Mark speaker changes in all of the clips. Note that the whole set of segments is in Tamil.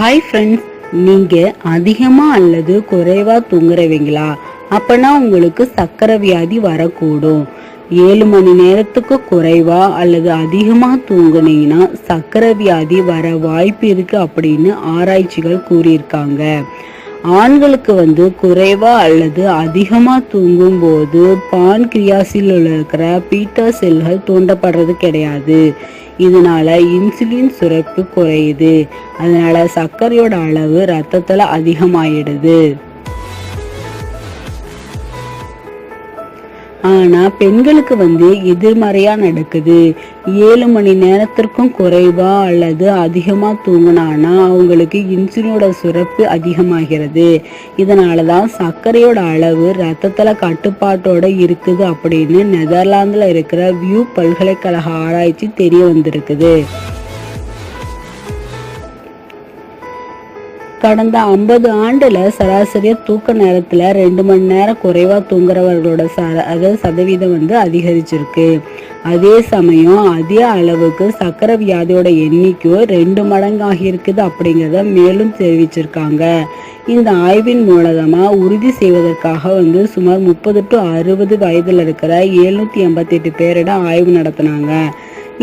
Speaker 1: ஹாய் ஃப்ரெண்ட்ஸ் நீங்கள் அதிகமாக அல்லது குறைவாக தூங்குறவங்களா? அப்பனா உங்களுக்கு சக்கரை வியாதி வரக்கூடும். ஏழு மணி நேரத்துக்கு குறைவா அல்லது அதிகமாக தூங்குனீங்கன்னா சக்கரை வியாதி வர வாய்ப்பு இருக்குது அப்படின்னு ஆராய்ச்சிகள் கூறியிருக்காங்க. ஆண்களுக்கு வந்து குறைவா அல்லது அதிகமாக தூங்கும்போது பான்கிரியாசில் இருக்கிற பீட்டா செல்கள் தூண்டப்படுறது கிடையாது. இதனால இன்சுலின் சுரப்பு குறையுது. அதனால சர்க்கரையோட அளவு ரத்தத்துல அதிகமாயிடுது. ஆனா பெண்களுக்கு வந்து எதிர்மறையா நடக்குது. ஏழு மணி நேரத்திற்கும் குறைவா அல்லது அதிகமா தூங்கினானா அவங்களுக்கு இன்சுலினோட சுரப்பு அதிகமாகிறது. இதனாலதான் சர்க்கரையோட அளவு ரத்தத்துல கட்டுப்பாட்டோட இருக்குது அப்படின்னு நெதர்லாந்துல இருக்கிற வியூ பல்கலைக்கழக ஆராய்ச்சி தெரிய வந்திருக்குது. கடந்த ஐம்பது ஆண்டுல சராசரிய தூக்க நேரத்துல ரெண்டு மணி நேரம் குறைவா தூங்குறவர்களோட சர அதாவது சதவீதம் வந்து அதிகரிச்சிருக்கு. அதே சமயம் அதே அளவுக்கு சக்கரை வியாதியோட எண்ணிக்கையும் ரெண்டு மடங்காகி இருக்குது அப்படிங்கிறத மேலும் தெரிவிச்சிருக்காங்க. இந்த ஆய்வின் மூலதமா உறுதி செய்வதற்காக வந்து சுமார் முப்பது டு அறுபது வயதுல இருக்கிற எழுநூத்தி எண்பத்தி எட்டு பேரிடம் ஆய்வு நடத்தினாங்க.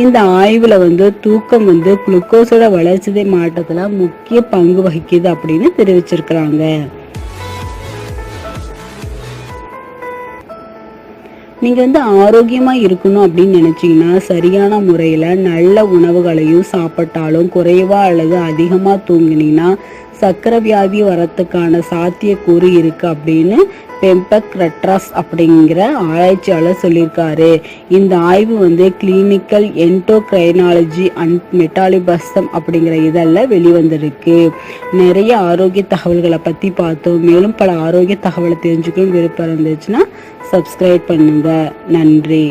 Speaker 1: இந்த ஆய்வுல வந்து தூக்கம் வந்து குளுக்கோஸோட வளர்ச்சிதை மாற்றத்துல முக்கிய பங்கு வகிக்குது அப்படின்னு தெரிவிச்சிருக்கிறாங்க. நீங்க வந்து ஆரோக்கியமா இருக்கணும் அப்படின்னு நினைச்சீங்கன்னா சரியான முறையில நல்ல உணவுகளையும் சாப்பிட்டாலும் குறைவா அல்லது அதிகமா தூங்கினீங்கன்னா சக்கர வியாதி வரத்துக்கான சாத்தியக்கூறு இருக்கு அப்படின்னு பெம்பக் ரெட்ராஸ் அப்படிங்கிற ஆராய்ச்சியாளர் சொல்லியிருக்காரு. இந்த ஆய்வு வந்து கிளினிக்கல் என்டோக்ரைனாலஜி அண்ட் மெட்டாலிபசம் அப்படிங்கிற இதெல்லாம் வெளிவந்திருக்கு. நிறைய ஆரோக்கிய தகவல்களை பற்றி பார்த்தோம். மேலும் பல ஆரோக்கிய தகவலை தெரிஞ்சுக்கணும் விருப்பம் இருந்துச்சுன்னா சப்ஸ்கிரைப் பண்ணுங்க. நன்றி.